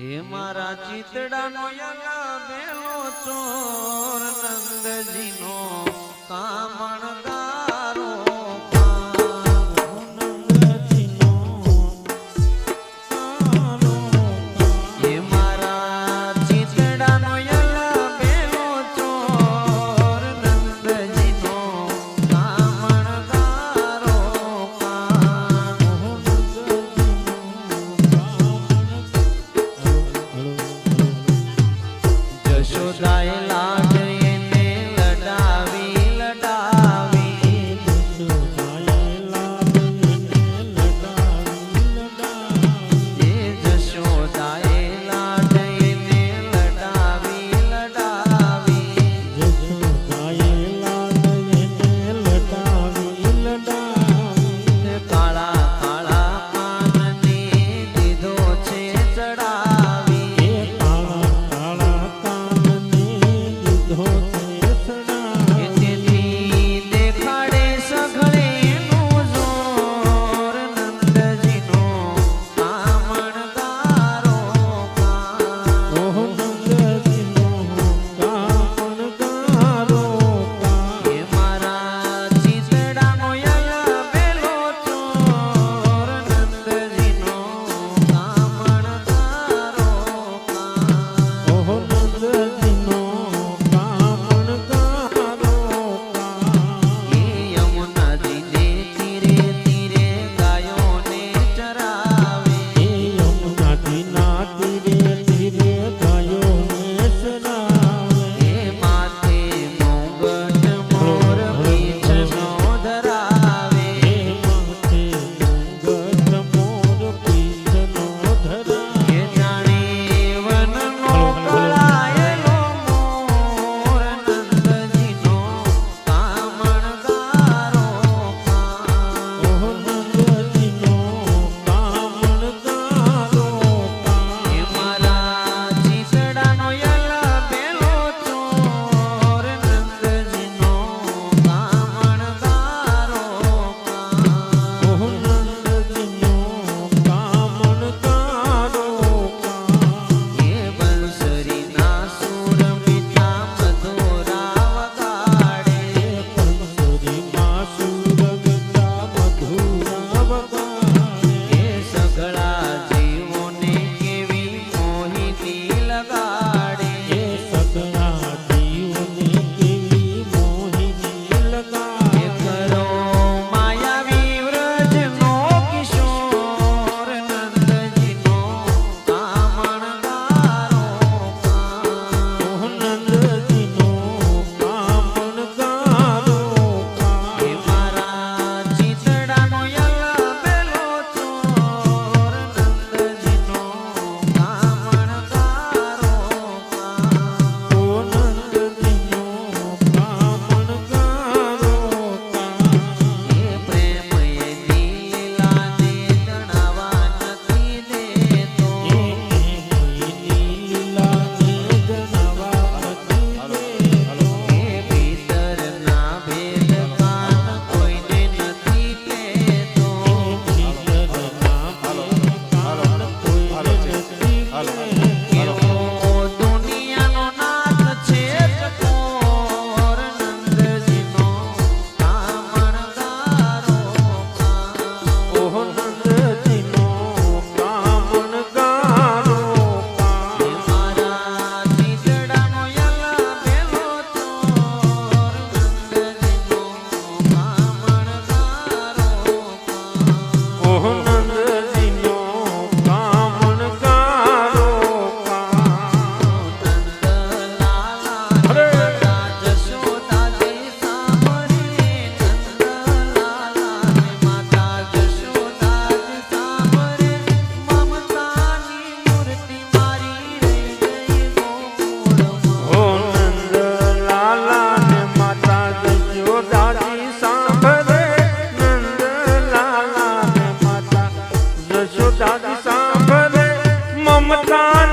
એ મારા ચિતડા નો ભેલો ચોર નંદજી નો કામણ मतान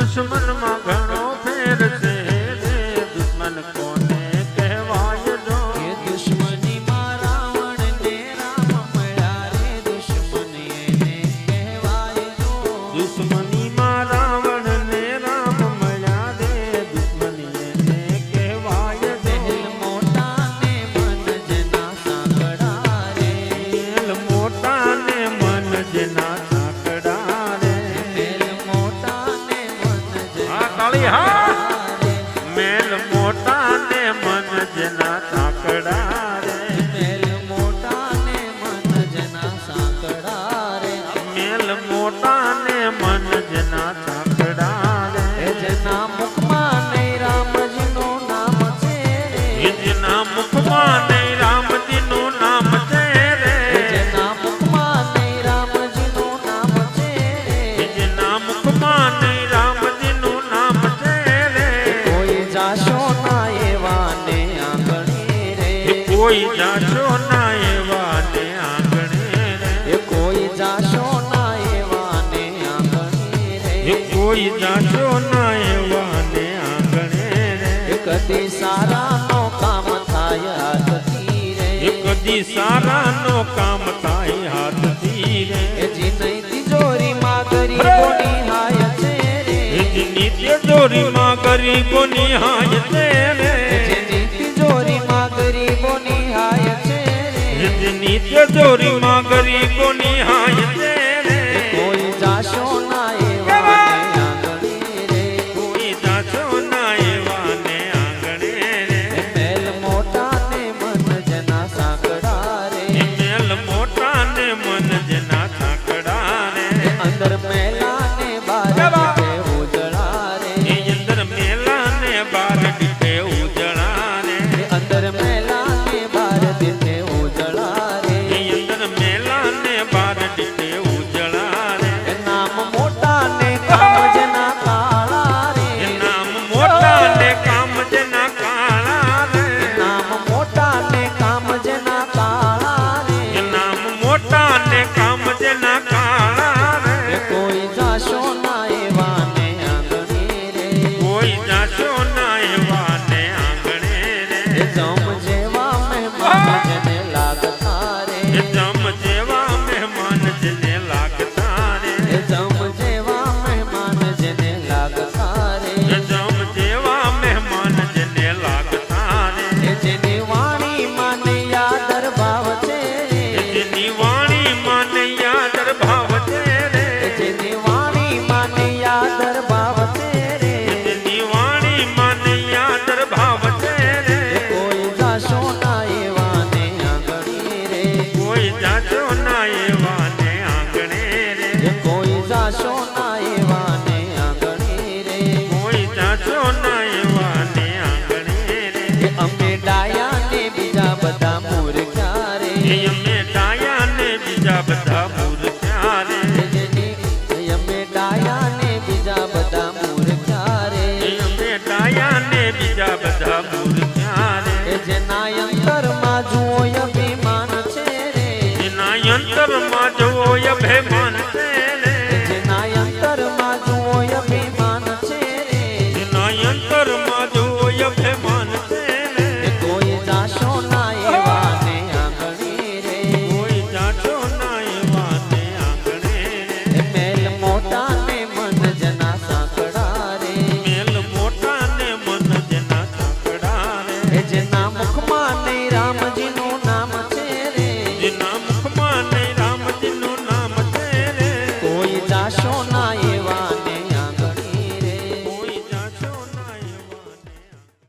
દુશ્મનમાં ઘણો ફેર છે. કોઈ જાશો ના એવા ને આંગણે એ કોઈ જાશો ના એવા ને આંગણે એ કોઈ જાશો ના એવા ને આંગણે રે. કદી સારા નો કામ થાય હાથથી રે. એ કદી સારા નો કામ થાય હાથથી રે. એ જીતઈ તિજોરી માં કરી કોની હાય છે રે. એ જીતઈ તિજોરી માં કરી કોની હાય છે રે. જજની ચોરી માં ગરીબો નિહાય કોઈ જાશો ના Então અભિમાન છે જેના અંતરમાં જુઓ અભિમાન